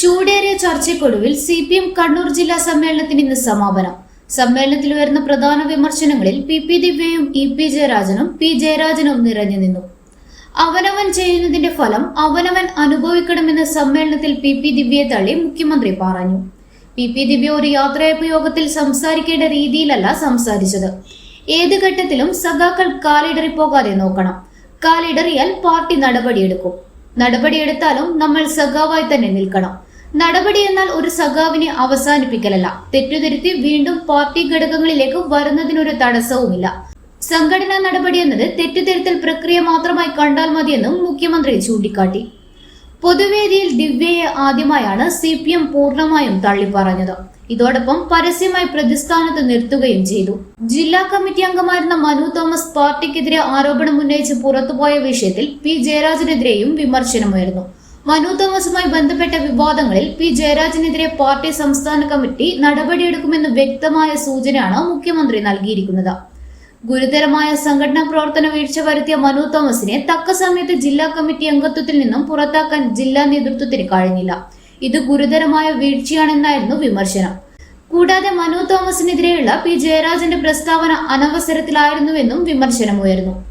ചൂടേറിയ ചർച്ചയ്ക്കൊടുവിൽ C P M Kannur ജില്ലാ സമ്മേളനത്തിന് ഇന്ന് സമാപനം. സമ്മേളനത്തിൽ ഉയർന്ന പ്രധാന വിമർശനങ്ങളിൽ പി പി ദിവ്യയും ഇ പി ജയരാജനും പി ജയരാജനും നിറഞ്ഞു നിന്നു. അവനവൻ ചെയ്യുന്നതിന്റെ ഫലം അവനവൻ അനുഭവിക്കണമെന്ന് സമ്മേളനത്തിൽ പി പി ദിവ്യയെ തള്ളി മുഖ്യമന്ത്രി പറഞ്ഞു. പി പി ദിവ്യ ഒരു യാത്രയപ്പ് യോഗത്തിൽ സംസാരിക്കേണ്ട രീതിയിലല്ല സംസാരിച്ചത്. ഏത് ഘട്ടത്തിലും സഖാക്കൾ കാലിടറിപ്പോകാതെ നോക്കണം. കാലിടറിയാൽ പാർട്ടി നടപടിയെടുക്കും. നടപടിയെടുത്താലും നമ്മൾ സഖാവായി തന്നെ നിൽക്കണം. നടപടി എന്നാൽ ഒരു സഖാവിനെ അവസാനിപ്പിക്കലല്ല. തെറ്റുതിരുത്തി വീണ്ടും പാർട്ടി ഘടകങ്ങളിലേക്ക് വരുന്നതിനൊരു തടസ്സവുമില്ല. സംഘടനാ നടപടി എന്നത് തെറ്റുതിരുത്തൽ പ്രക്രിയ മാത്രമായി കണ്ടാൽ മതിയെന്നും മുഖ്യമന്ത്രി ചൂണ്ടിക്കാട്ടി. പൊതുവേദിയിൽ ദിവ്യയെ ആദ്യമായാണ് സി പി എം പൂർണമായും തള്ളിപ്പറഞ്ഞത്. ഇതോടൊപ്പം പരസ്യമായി പ്രതിസ്ഥാനത്ത് നിർത്തുകയും ചെയ്തു. ജില്ലാ കമ്മിറ്റി അംഗമായിരുന്ന മനു തോമസ് പാർട്ടിക്കെതിരെ ആരോപണം ഉന്നയിച്ച് പുറത്തുപോയ വിഷയത്തിൽ പി ജയരാജനെതിരെയും വിമർശനമുയർന്നു. മനു തോമസുമായി ബന്ധപ്പെട്ട വിവാദങ്ങളിൽ പി ജയരാജനെതിരെ പാർട്ടി സംസ്ഥാന കമ്മിറ്റി നടപടിയെടുക്കുമെന്ന് വ്യക്തമായ സൂചനയാണ് മുഖ്യമന്ത്രി നൽകിയിരിക്കുന്നത്. ഗുരുതരമായ സംഘടനാ പ്രവർത്തന വീഴ്ച വരുത്തിയ മനു തോമസിനെ തക്ക സമയത്ത് ജില്ലാ കമ്മിറ്റി അംഗത്വത്തിൽ നിന്നും പുറത്താക്കാൻ ജില്ലാ നേതൃത്വത്തിന് കഴിഞ്ഞില്ല. ഇത് ഗുരുതരമായ വീഴ്ചയാണെന്നായിരുന്നു വിമർശനം. കൂടാതെ മനു തോമസിനെതിരെയുള്ള പി ജയരാജന്റെ പ്രസ്താവന അനവസരത്തിലായിരുന്നുവെന്നും വിമർശനമുയർന്നു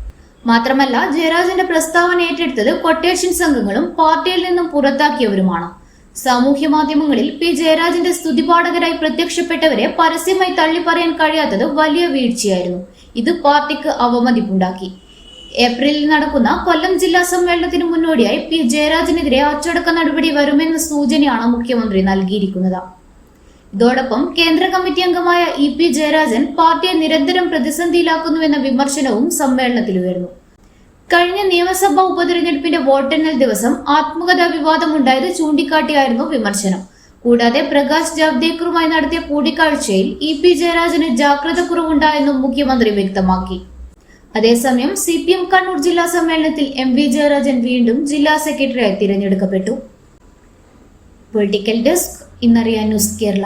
മാത്രമല്ല ജയരാജന്റെ പ്രസ്താവന ഏറ്റെടുത്തത് കൊട്ടേഷൻ സംഘങ്ങളും പാർട്ടിയിൽ നിന്നും പുറത്താക്കിയവരുമാണ്. സാമൂഹ്യ മാധ്യമങ്ങളിൽ പി ജയരാജന്റെ സ്തുതിപാഠകരായി പ്രത്യക്ഷപ്പെട്ടവരെ പരസ്യമായി തള്ളിപ്പറയാൻ കഴിയാത്തത് വലിയ വീഴ്ചയായിരുന്നു. ഇത് പാർട്ടിക്ക് അവമതിപ്പുണ്ടാക്കി. ഏപ്രിലിൽ നടക്കുന്ന കൊല്ലം ജില്ലാ സമ്മേളനത്തിന് മുന്നോടിയായി പി ജയരാജനെതിരെ അച്ചടക്ക നടപടി വരുമെന്ന സൂചനയാണ് മുഖ്യമന്ത്രി നൽകിയിരിക്കുന്നത്. ഇതോടൊപ്പം കേന്ദ്ര കമ്മിറ്റി അംഗമായ ഇ പി ജയരാജൻ പാർട്ടിയെ നിരന്തരം പ്രതിസന്ധിയിലാക്കുന്നുവെന്ന വിമർശനവും സമ്മേളനത്തിൽ ഉയർന്നു. കഴിഞ്ഞ നിയമസഭാ ഉപതെരഞ്ഞെടുപ്പിന്റെ വോട്ടെണ്ണൽ ദിവസം ആത്മകഥാ വിവാദമുണ്ടായത് ചൂണ്ടിക്കാട്ടിയായിരുന്നു വിമർശനം. കൂടാതെ പ്രകാശ് ജാവ്ദേക്കറുമായി നടത്തിയ കൂടിക്കാഴ്ചയിൽ ഇ പി ജയരാജന് ജാഗ്രത കുറവുണ്ടായെന്നും മുഖ്യമന്ത്രി വ്യക്തമാക്കി. അതേസമയം സി പി എം കണ്ണൂർ ജില്ലാ സമ്മേളനത്തിൽ എം വി ജയരാജൻ വീണ്ടും ജില്ലാ സെക്രട്ടറിയായി തിരഞ്ഞെടുക്കപ്പെട്ടു. പൊളിറ്റിക്കൽ ഡെസ്ക് ഇന്നറിയാൻ ന്യൂസ് കേരള.